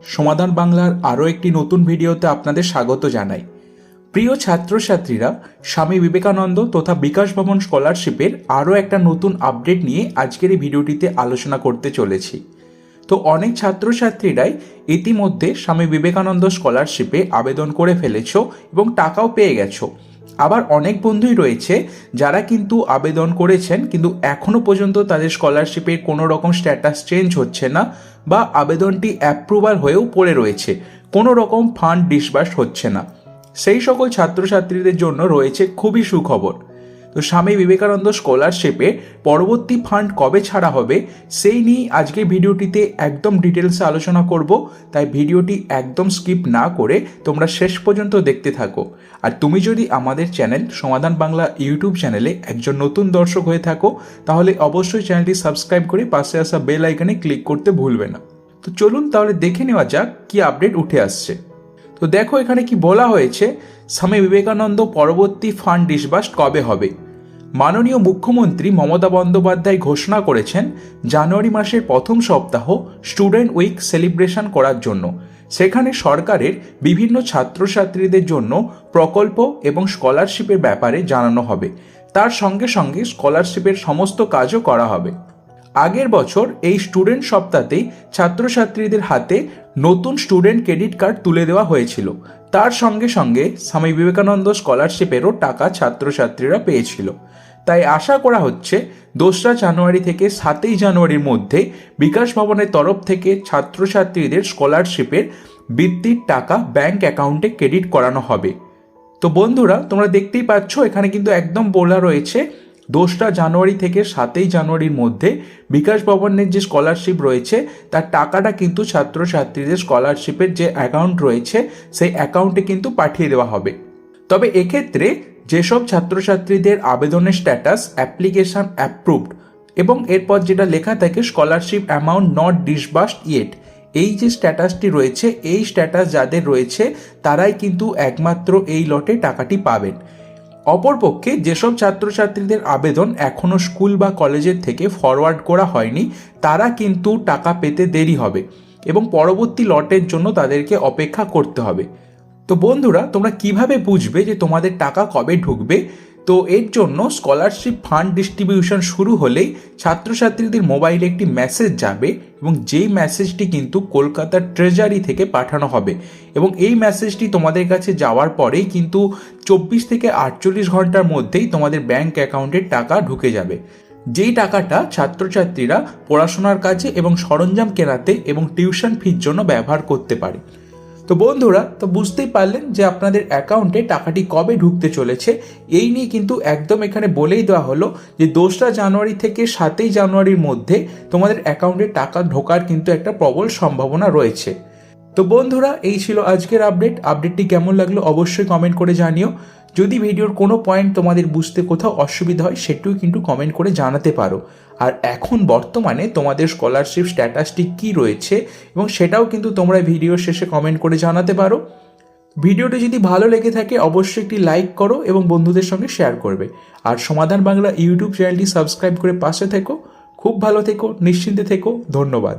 সমাধান বাংলার আরও একটি নতুন ভিডিওতে আপনাদের স্বাগত জানাই। প্রিয় ছাত্রছাত্রীরা, স্বামী বিবেকানন্দ তথা বিকাশ ভবন স্কলারশিপের আরও একটা নতুন আপডেট নিয়ে আজকের এই ভিডিওটিতে আলোচনা করতে চলেছি। তো অনেক ছাত্রছাত্রীরাই ইতিমধ্যে স্বামী বিবেকানন্দ স্কলারশিপে আবেদন করে ফেলেছ এবং টাকাও পেয়ে গেছো। আবার অনেক বন্ধুই রয়েছে যারা কিন্তু আবেদন করেছেন, কিন্তু এখনও পর্যন্ত তাদের স্কলারশিপের কোনো রকম স্ট্যাটাস চেঞ্জ হচ্ছে না বা আবেদনটি অ্যাপ্রুভাল হয়েও পড়ে রয়েছে, কোনো রকম ফান্ড ডিসবার্স হচ্ছে না। সেই সকল ছাত্রছাত্রীদের জন্য রয়েছে খুবই সুখবর। তো স্বামী বিবেকানন্দ স্কলারশিপে পরবর্তী ফান্ড কবে ছাড়া হবে, সেই নিয়ে আজকে ভিডিওটিতে একদম ডিটেলসে আলোচনা করব। তাই ভিডিওটি একদম স্কিপ না করে তোমরা শেষ পর্যন্ত দেখতে থাকো। আর তুমি যদি আমাদের চ্যানেল সমাধান বাংলা ইউটিউব চ্যানেলে একজন নতুন দর্শক হয়ে থাকো, তাহলে অবশ্যই চ্যানেলটি সাবস্ক্রাইব করে পাশে আসা বেল আইকনে ক্লিক করতে ভুলবে না। তো চলুন তাহলে দেখে নেওয়া যাক কি আপডেট উঠে আসছে। তো দেখো এখানে কি বলা হয়েছে, স্বামী বিবেকানন্দ পরবর্তী ফান্ড ডিসবার্স কবে হবে? মাননীয় মুখ্যমন্ত্রী মমতা বন্দ্যোপাধ্যায় ঘোষণা করেছেন জানুয়ারি মাসের প্রথম সপ্তাহ স্টুডেন্ট উইক সেলিব্রেশন করার জন্য। সেখানে সরকারের বিভিন্ন ছাত্রছাত্রীদের জন্য প্রকল্প এবং স্কলারশিপের ব্যাপারে জানানো হবে। তার সঙ্গে সঙ্গে স্কলারশিপের সমস্ত কাজও করা হবে। আগের বছর এই স্টুডেন্ট সপ্তাহতেই ছাত্রছাত্রীদের হাতে নতুন স্টুডেন্ট ক্রেডিট কার্ড তুলে দেওয়া হয়েছিল। তার সঙ্গে সঙ্গে স্বামী বিবেকানন্দ স্কলারশিপেরও টাকা ছাত্রছাত্রীরা পেয়েছিল। তাই আশা করা হচ্ছে দোসরা জানুয়ারি থেকে সাতই জানুয়ারির মধ্যে বিকাশ ভবনের তরফ থেকে ছাত্রছাত্রীদের স্কলারশিপের বৃত্তির টাকা ব্যাংক অ্যাকাউন্টে ক্রেডিট করানো হবে। তো বন্ধুরা, তোমরা দেখতেই পাচ্ছ, এখানে কিন্তু একদম বলা রয়েছে দোসরা জানুয়ারি থেকে সাতই জানুয়ারির মধ্যে বিকাশ ভবনের যে স্কলারশিপ রয়েছে, তার টাকাটা কিন্তু ছাত্রছাত্রীদের স্কলারশিপের যে অ্যাকাউন্ট রয়েছে, সেই অ্যাকাউন্টে কিন্তু পাঠিয়ে দেওয়া হবে। তবে এক্ষেত্রে যেসব ছাত্রছাত্রীদের আবেদনের স্ট্যাটাস অ্যাপ্লিকেশন অ্যাপ্রুভড এবং এরপর যেটা লেখা থাকে scholarship amount not disbursed yet এই যে স্ট্যাটাসটি রয়েছে, এই স্ট্যাটাস যাদের রয়েছে, তারাই কিন্তু একমাত্র এই লটে টাকাটি পাবেন। অপরপক্ষে যেসব ছাত্রছাত্রীদের আবেদন এখনও স্কুল বা কলেজের থেকে ফরওয়ার্ড করা হয়নি, তারা কিন্তু টাকা পেতে দেরি হবে এবং পরবর্তী লটের জন্য তাদেরকে অপেক্ষা করতে হবে। তো বন্ধুরা, তোমরা কীভাবে বুঝবে যে তোমাদের টাকা কবে ঢুকবে? তো এর জন্য স্কলারশিপ ফান্ড ডিস্ট্রিবিউশন শুরু হলেই ছাত্রছাত্রীদের মোবাইলে একটি মেসেজ যাবে এবং যেই মেসেজটি কিন্তু কলকাতার ট্রেজারি থেকে পাঠানো হবে। এবং এই মেসেজটি তোমাদের কাছে যাওয়ার পরেই কিন্তু চব্বিশ থেকে আটচল্লিশ ঘণ্টার মধ্যেই তোমাদের ব্যাংক অ্যাকাউন্টের টাকা ঢুকে যাবে। যেই টাকাটা ছাত্রছাত্রীরা পড়াশোনার কাজে এবং সরঞ্জাম কেনাতে এবং টিউশন ফির জন্য ব্যবহার করতে পারে। তো বন্ধুরা, তো বুঝতেই পারলেন যে আপনাদের অ্যাকাউন্টে টাকাটি কবে ঢুকতে চলেছে। এই নিয়ে কিন্তু একদম এখানে বলেই দেওয়া হলো যে দোসরা জানুয়ারি থেকে সাতই জানুয়ারির মধ্যে তোমাদের অ্যাকাউন্টে টাকা ঢোকার কিন্তু একটা প্রবল সম্ভাবনা রয়েছে। তো বন্ধুরা, এই ছিল আজকের আপডেট আপডেটটি কেমন লাগল অবশ্যই কমেন্ট করে জানিও। যদি ভিডিওর কোনো পয়েন্ট তোমাদের বুঝতে কোথাও অসুবিধা হয়, সেটিও কিন্তু কমেন্ট করে জানাতে পারো। আর এখন বর্তমানে তোমাদের স্কলারশিপ স্ট্যাটাসটি কী রয়েছে, এবং সেটাও কিন্তু তোমরা ভিডিও শেষে কমেন্ট করে জানাতে পারো। ভিডিওটি যদি ভালো লেগে থাকে, অবশ্যই একটি লাইক করো এবং বন্ধুদের সঙ্গে শেয়ার করবে। আর সমাধান বাংলা ইউটিউব চ্যানেলটি সাবস্ক্রাইব করে পাশে থেকো। খুব ভালো থেকো, নিশ্চিন্তে থেকো, ধন্যবাদ।